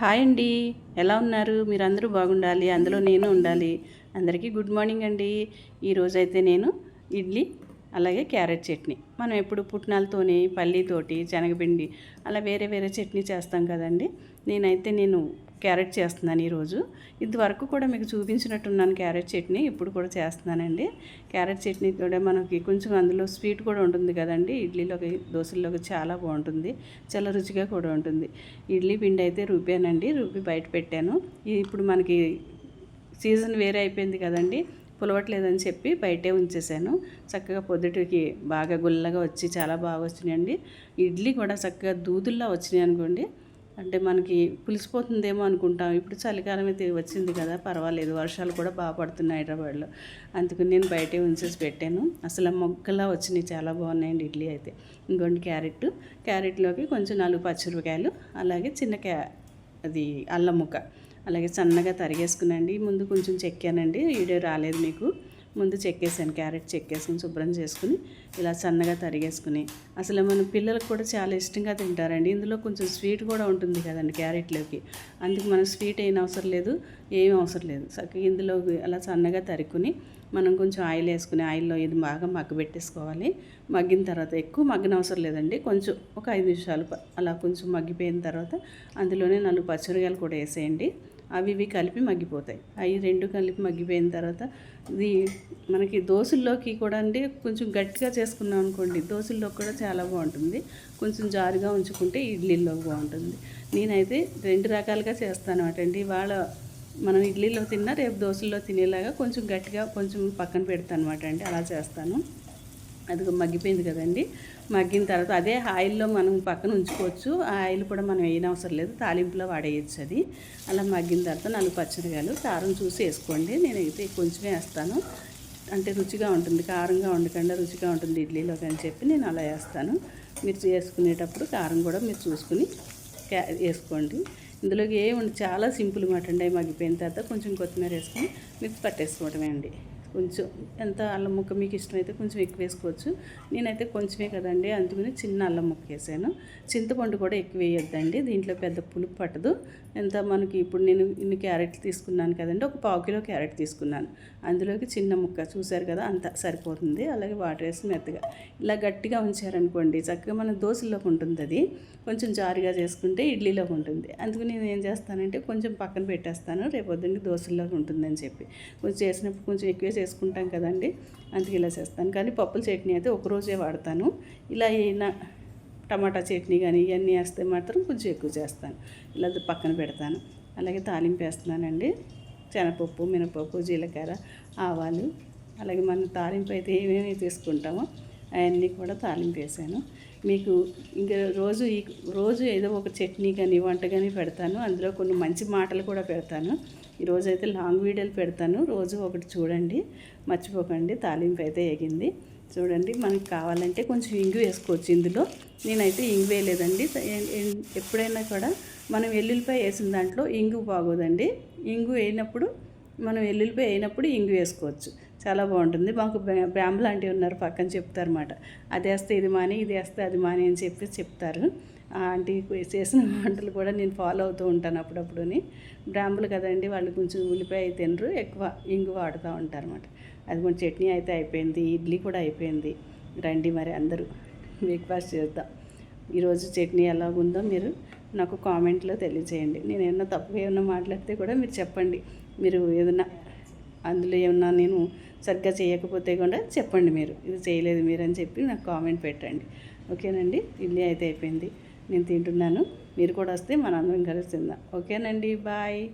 Hi అండి. ఎలా ఉన్నారు? మీరు అందరూ బాగుండాలి. అందులో నేను ఉండాలి. అందరికీ గుడ్ మార్నింగ్ అండి. ఈరోజైతే నేను ఇడ్లీ అలాగే క్యారెట్ చట్నీ. మనం ఎప్పుడు పుట్నాలతోని పల్లీతోటి శనగపిండి అలా వేరే వేరే చట్నీ చేస్తాం కదండి. నేనైతే నేను క్యారెట్ చేస్తున్నాను ఈరోజు. ఇదివరకు కూడా మీకు చూపించినట్టున్నాను క్యారెట్ చట్నీ ఇప్పుడు కూడా చేస్తున్నానండి. క్యారెట్ చట్నీ కూడా మనకి కొంచెం అందులో స్వీట్ కూడా ఉంటుంది కదండి. ఇడ్లీలోకి దోశల్లోకి చాలా బాగుంటుంది. చాలా రుచిగా కూడా ఉంటుంది. ఇడ్లీ పిండి అయితే రూపానండి. రూపి బయట పెట్టాను. ఇప్పుడు మనకి సీజన్ వేరే అయిపోయింది కదండి. పులవట్లేదని చెప్పి బయటే ఉంచేసాను. చక్కగా పొద్దుటికి బాగా గుల్లగా వచ్చి చాలా బాగా వచ్చినాయండి. ఇడ్లీ కూడా చక్కగా దూదుల్లా వచ్చినాయి అనుకోండి. అంటే మనకి పులిసిపోతుందేమో అనుకుంటాం. ఇప్పుడు చలికాలం అయితే వచ్చింది కదా పర్వాలేదు. వర్షాలు కూడా బాగా పడుతున్నాయి హైదరాబాద్లో. అందుకని నేను బయటే ఉంచేసి పెట్టాను. అసలు మొగ్గలా వచ్చినాయి. చాలా బాగున్నాయండి ఇడ్లీ అయితే. ఇంకోండి క్యారెట్. క్యారెట్లోకి కొంచెం నాలుగు పచ్చిమిరపకాయలు అలాగే చిన్న క్యా అది అల్లం ముక్క. అలాగే సన్నగా తరిగేసుకునండి ముందు కొంచెం చెక్కానండి. వీడియో రాలేదు మీకు. ముందు చెక్కేసాను క్యారెట్ చెక్కేసుకుని శుభ్రం చేసుకుని ఇలా సన్నగా తరిగేసుకుని. అసలు మన పిల్లలకు కూడా చాలా ఇష్టంగా తింటారండి. ఇందులో కొంచెం స్వీట్ కూడా ఉంటుంది కదండి క్యారెట్లోకి. అందుకు మనం స్వీట్ అయిన అవసరం లేదు ఏం అవసరం లేదు. చక్కగా ఇందులో అలా సన్నగా తరుక్కుని మనం కొంచెం ఆయిల్ వేసుకుని ఆయిల్లో ఇది బాగా మగ్గబెట్టేసుకోవాలి మగ్గిన తర్వాత ఎక్కువ మగ్గన అవసరం లేదండి. కొంచెం ఒక ఐదు నిమిషాలు అలా కొంచెం మగ్గిపోయిన తర్వాత అందులోనే నాలుగు పచ్చిమిరకాయలు కూడా వేసేయండి. అవి ఇవి కలిపి మగ్గిపోతాయి. అవి రెండు కలిపి మగ్గిపోయిన తర్వాత ఇది మనకి దోశల్లోకి కూడా అంటే కొంచెం గట్టిగా చేసుకున్నాం అనుకోండి దోశల్లో కూడా చాలా బాగుంటుంది. కొంచెం జారుగా ఉంచుకుంటే ఇడ్లీలో బాగుంటుంది. నేనైతే రెండు రకాలుగా చేస్తాను అటండి వాళ్ళ మనం ఇడ్లీలో తిన్నా రేపు దోశల్లో తినేలాగా కొంచెం గట్టిగా కొంచెం పక్కన పెడతాను అనమాట అండి అలా చేస్తాను. అది మగ్గిపోయింది కదండి. మగ్గిన తర్వాత అదే ఆయిల్లో మనం పక్కన ఉంచుకోవచ్చు. ఆ ఆయిల్ కూడా మనం వేయనవసరం లేదు. తాలింపులో వాడేయచ్చు అది. అలా మగ్గిన తర్వాత నాలుగు పచ్చడిగాలు కారం చూసి వేసుకోండి. నేనైతే కొంచెమే వేస్తాను. అంటే రుచిగా ఉంటుంది. కారంగా ఉండకుండా రుచిగా ఉంటుంది ఇడ్లీలోకి అని చెప్పి నేను అలా వేస్తాను. మీరు చేసుకునేటప్పుడు కారం కూడా మీరు చూసుకుని వేసుకోండి. ఇందులోకి ఏముంది? చాలా సింపుల్ మాట అండి మగ్గిపోయిన తర్వాత కొంచెం కొత్తిమీర వేసుకొని మిక్స్ పట్టేసుకోవడమే అండి. కొంచెం ఎంత అల్లం ముక్క మీకు ఇష్టమైతే కొంచెం ఎక్కువ వేసుకోవచ్చు. నేనైతే కొంచెమే కదండి అందుకని చిన్న అల్లం ముక్క వేసాను. చింతపండు కూడా ఎక్కువ వేయొద్దండి. దీంట్లో పెద్ద పులుపు పట్టదు. ఎంత మనకి ఇప్పుడు నేను ఇన్ని క్యారెట్లు తీసుకున్నాను కదండి. ఒక పావు కిలో క్యారెట్ తీసుకున్నాను. అందులోకి చిన్న ముక్క చూసారు కదా అంత సరిపోతుంది. అలాగే వాటర్ వేసి మెత్తగా ఇలా గట్టిగా ఉంచారనుకోండి చక్కగా మన దోశల్లోకి ఉంటుంది అది. కొంచెం జారుగా చేసుకుంటే ఇడ్లీలోకి ఉంటుంది. అందుకు నేను ఏం చేస్తానంటే కొంచెం పక్కన పెట్టేస్తాను. రేపొద్దునికి దోశల్లోకి ఉంటుందని చెప్పి. కొంచెం చేసినప్పుడు కొంచెం ఎక్కువ చేసుకుంటాం కదండి. అందుకే ఇలా చేస్తాను. కానీ పప్పుల చట్నీ అయితే ఒకరోజే వాడతాను. ఇలా అయినా టమాటా చట్నీ కానీ ఇవన్నీ వేస్తే మాత్రం కొంచెం ఎక్కువ చేస్తాను. ఇలా పక్కన పెడతాను. అలాగే తాలింపు వేస్తున్నానండి. శనగపప్పు మినపప్పు జీలకర్ర ఆవాలు అలాగే మనం తాలింపు అయితే ఏమేమి తీసుకుంటామో అవన్నీ కూడా తాలింపు వేసాను. మీకు ఇంకా రోజు ఈ రోజు ఏదో ఒక చట్నీ కానీ వంట కానీ పెడతాను. అందులో కొన్ని మంచి మాటలు కూడా పెడతాను. ఈరోజు అయితే లాంగ్ వీడియోలు పెడతాను. రోజు ఒకటి చూడండి. మర్చిపోకండి. తాలింపు అయితే ఎగింది. చూడండి మనకి కావాలంటే కొంచెం ఇంగు వేసుకోవచ్చు ఇందులో. నేనైతే ఇంగు వేయలేదండి. ఎప్పుడైనా కూడా మనం వెల్లుల్లిపాయ వేసిన దాంట్లో ఇంగు బాగోదండి. ఇంగు వేయినప్పుడు మనం వెల్లుల్లిపాయ వేయినప్పుడు ఇంగు వేసుకోవచ్చు. చాలా బాగుంటుంది. మాకు బ్రాహ్మ లాంటివి ఉన్నారు పక్కన చెప్తారన్నమాట. అది వేస్తే ఇది మాని ఇది వేస్తే అది మాని అని చెప్పి చెప్తారు. ఆంటీ చేసిన వంటలు కూడా నేను ఫాలో అవుతూ ఉంటాను అప్పుడప్పుడుని. బ్రాంబులు కదండి వాళ్ళు కొంచెం ఉల్లిపాయ తినరు ఎక్కువ ఇంగు వాడుతూ ఉంటారు అనమాట అది కొంచెం చట్నీ అయితే అయిపోయింది ఇడ్లీ కూడా అయిపోయింది. రండి మరి అందరూ బ్రేక్ఫాస్ట్ చేద్దాం. ఈరోజు చట్నీ ఎలాగుందో మీరు నాకు కామెంట్లో తెలియజేయండి. నేను ఏమన్నా తప్పుగా ఏమన్నా మాట్లాడితే కూడా మీరు చెప్పండి. మీరు ఏదన్నా అందులో ఏమన్నా నేను సరిగ్గా చేయకపోతే కూడా చెప్పండి మీరు ఇది చేయలేదు మీరు అని చెప్పి నాకు కామెంట్ పెట్టండి. ఓకేనండి? ఇడ్లీ అయితే అయిపోయింది. నేను తింటున్నాను. మీరు కూడా వస్తే మన అందరం కలిసి తిందాం. ఓకేనండి? బాయ్.